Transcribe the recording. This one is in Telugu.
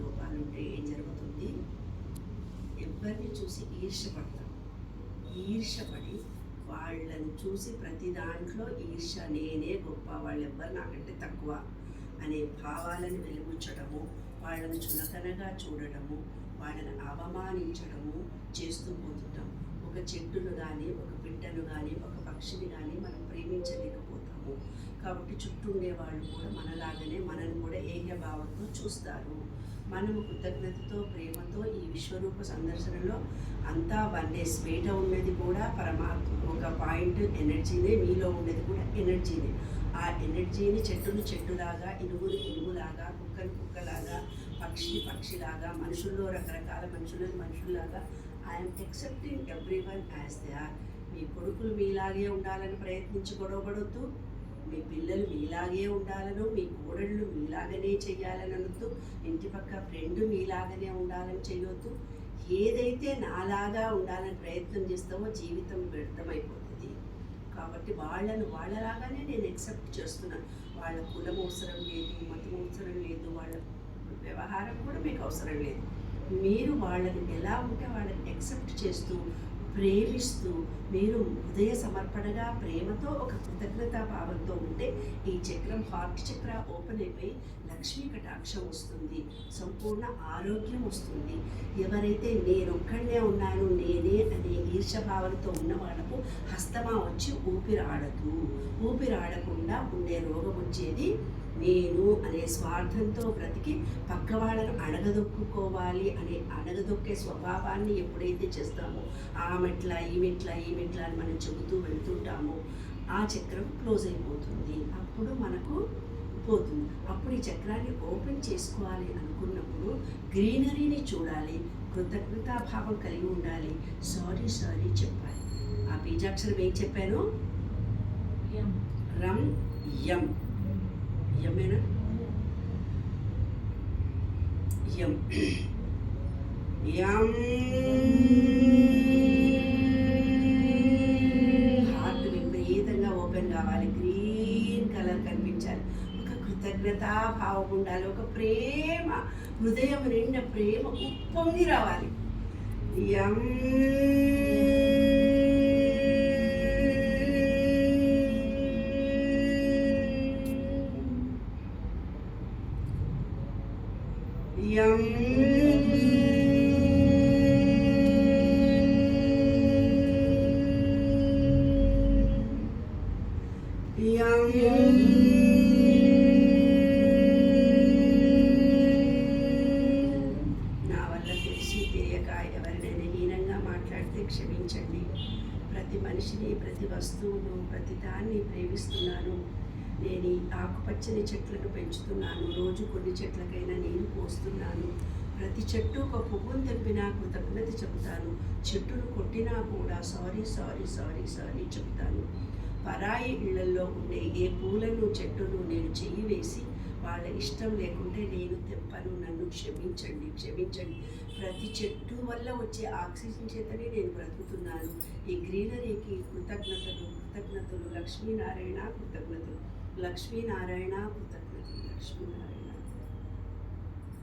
లోపాలు ఉంటే ఏం జరుగుతుంది? ఎవరిని చూసి ఈర్ష్యపడతాం. ఈర్ష్యపడి వాళ్ళని చూసి ప్రతి దాంట్లో ఈర్ష నేనే గొప్ప వాళ్ళు ఎవ్వరు నాకంటే తక్కువ అనే భావాలను వెలుగుచ్చడము వాళ్ళని చులకనగా చూడటము వాళ్ళని అవమానించడము చేస్తూ పోతుంటాం. ఒక చెట్టును కానీ ఒక బిడ్డను కానీ ఒక పక్షిని కానీ మనం ప్రేమించలేకపోతాము. కాబట్టి చుట్టూ ఉండే వాళ్ళు కూడా మనలాగానే మనల్ని కూడా ఏకభావంతో చూస్తారు. మనము కృతజ్ఞతతో ప్రేమతో ఈ విశ్వరూప సందర్శనలో అంతా వన్నేస్ బయట ఉన్నది కూడా పరమాత్మ ఒక పాయింట్ ఎనర్జీనే మీలో ఉండేది కూడా ఎనర్జీనే ఆ ఎనర్జీని చెట్టును చెట్టులాగా ఇనుగుని ఇనుగులాగా కుక్కని కుక్కలాగా పక్షి పక్షిలాగా మనుషుల్లో రకరకాల మనుషులను మనుషుల్లాగా I'm accepting every one as they are మీ కొడుకులు మీలాగే ఉండాలని ప్రయత్నించి గొడవపడొద్దు. మీ పిల్లలు మీలాగే ఉండాలను మీ కోడళ్ళు మీలాగనే చెయ్యాలని అనొద్దు. ఇంటి పక్క ఫ్రెండ్ మీలాగనే ఉండాలని చేయొద్దు ఏదైతే నాలాగా ఉండాలని ప్రయత్నం చేస్తావో జీవితం వ్యర్థమైపోతుంది. కాబట్టి వాళ్ళను వాళ్ళలాగానే నేను ఎక్సెప్ట్ చేస్తున్నాను. వాళ్ళ కులం అవసరం లేదు మతం అవసరం లేదు వాళ్ళ వ్యవహారం కూడా మీకు అవసరం లేదు. మీరు వాళ్ళని ఎలా ఉంటే వాళ్ళని ఎక్సెప్ట్ చేస్తూ ప్రేమిస్తూ మీరు హృదయ సమర్పణగా ప్రేమతో ఒక కృతజ్ఞతా భావంతో ఉంటే ఈ చక్రం హార్ట్ చక్ర ఓపెన్ అయిపోయి లక్ష్మీ కటాక్షం వస్తుంది. సంపూర్ణ ఆరోగ్యం వస్తుంది. ఎవరైతే నేనొక్కడనే ఉన్నాను నేనే అనే ఈర్షభావంతో ఉన్న వాళ్ళకు హస్తమా వచ్చి ఊపిరాడదు. ఊపిరాడకుండా ఉండే రోగం వచ్చేది నేను అనే స్వార్థంతో బ్రతికి పక్క వాళ్ళను అడగదొక్కుకోవాలి అనే అడగదొక్కే స్వభావాన్ని ఎప్పుడైతే చేస్తామో ఆ మెట్ల ఈ మెట్ల ఈ మెట్ల అని మనం చెబుతూ వెళ్తుంటామో ఆ చక్రం క్లోజ్ అయిపోతుంది. అప్పుడు మనకు పోతుంది. అప్పుడు ఈ చక్రాన్ని ఓపెన్ చేసుకోవాలి అనుకున్నప్పుడు గ్రీనరీని చూడాలి కృతజ్ఞతాభావం కలిగి ఉండాలి. సారీ సారీ చెప్పాలి. ఆ బీజాక్షరం ఏం చెప్పాను? రం యం యమేనా ఎం ఎం హార్ట్ విపరీతంగా ఓపెన్ కావాలి. గ్రీన్ కలర్ కనిపించాలి. ఒక కృతజ్ఞతా భావం ఉండాలి. ఒక ప్రేమ హృదయం నిండా ప్రేమ ఉప్పొంగి రావాలి. యం క్షమించండి. ప్రతి మనిషిని ప్రతి వస్తువును ప్రతి దాన్ని ప్రేమిస్తున్నాను. నేను ఈ ఆకుపచ్చని చెట్లను పెంచుతున్నాను. రోజు కొన్ని చెట్లకైనా నేను పోస్తున్నాను ప్రతి చెట్టు ఒక పువ్వును తెంపినా కృతజ్ఞత చెబుతాను. చెట్టును కొట్టినా కూడా సారీ సారీ సారీ సారీ చెబుతాను. పరాయి ఇళ్ళలో ఉండే ఏ పూలను చెట్టును నేను చెయ్యి వేసి వాళ్ళ ఇష్టం లేకుంటే నేను తెప్పను నన్ను క్షమించండి క్షమించండి. ప్రతి చెట్టు వల్ల వచ్చే ఆక్సిజన్ చేతనే నేను బ్రతుకుతున్నాను. ఈ గ్రీనరీకి కృతజ్ఞతలు కృతజ్ఞతలు. లక్ష్మీనారాయణ కృతజ్ఞతలు. లక్ష్మీనారాయణ కృతజ్ఞతలు లక్ష్మీనారాయణ